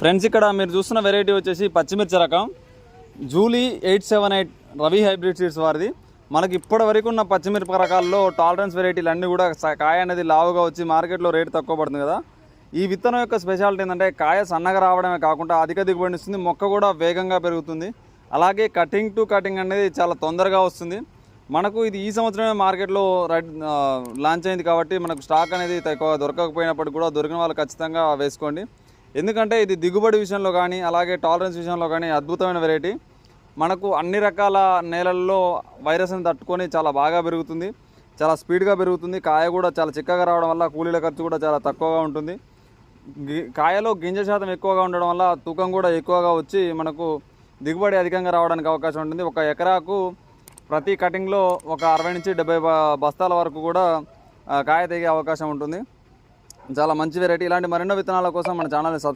Friends ఇక్కడ మీరు చూస్తున్న వెరైటీ వచ్చేసి పచ్చిమిర్చి రకం. Julie eight seven eight Ravi hybrid seeds వారిది. మనకి ఇప్పటి వరకు ఉన్న పచ్చిమిరప రకాల్లో టాలరెన్స్ వెరైటీలు అన్నీ కూడా కాయ అనేది లావుగా వచ్చి మార్కెట్లో రేటు తక్కువ పడుతుంది కదా. ఈ విత్తనం యొక్క స్పెషాలిటీ ఏంటంటే కాయ సన్నగా రావడమే కాకుండా అధిక దిగుబడి ఇస్తుంది మొక్క కూడా వేగంగా పెరుగుతుంది. అలాగే కటింగ్ టు కటింగ్ అనేది చాలా తొందరగా వస్తుంది. మనకు ఇది ఈ సంవత్సరమే మార్కెట్లో రెడ్ లాంచ్ అయింది కాబట్టి మనకు స్టాక్ అనేది తక్కువ దొరకకపోయినప్పటికీ కూడా దొరికిన వాళ్ళు ఖచ్చితంగా వేసుకోండి. ఎందుకంటే ఇది దిగుబడి విషయంలో కానీ అలాగే టాలరెన్స్ విషయంలో కానీ అద్భుతమైన వెరైటీ మనకు అన్ని రకాల నేలల్లో వైరస్ని తట్టుకొని చాలా బాగా పెరుగుతుంది. చాలా స్పీడ్గా పెరుగుతుంది. కాయ కూడా చాలా చిక్కగా రావడం వల్ల కూలీల ఖర్చు కూడా చాలా తక్కువగా ఉంటుంది. కాయలో గింజ శాతం ఎక్కువగా ఉండడం వల్ల తూకం కూడా ఎక్కువగా వచ్చి మనకు దిగుబడి అధికంగా రావడానికి అవకాశం ఉంటుంది. ఒక ఎకరాకు ప్రతి కటింగ్లో ఒక అరవై నుంచి డెబ్బై బస్తాల వరకు కూడా కాయ తెగే అవకాశం ఉంటుంది. చాలా మంచి వెరైటీ ఇలాంటి మరెన్నో విత్తనాల కోసం మన ఛానల్ని సబ్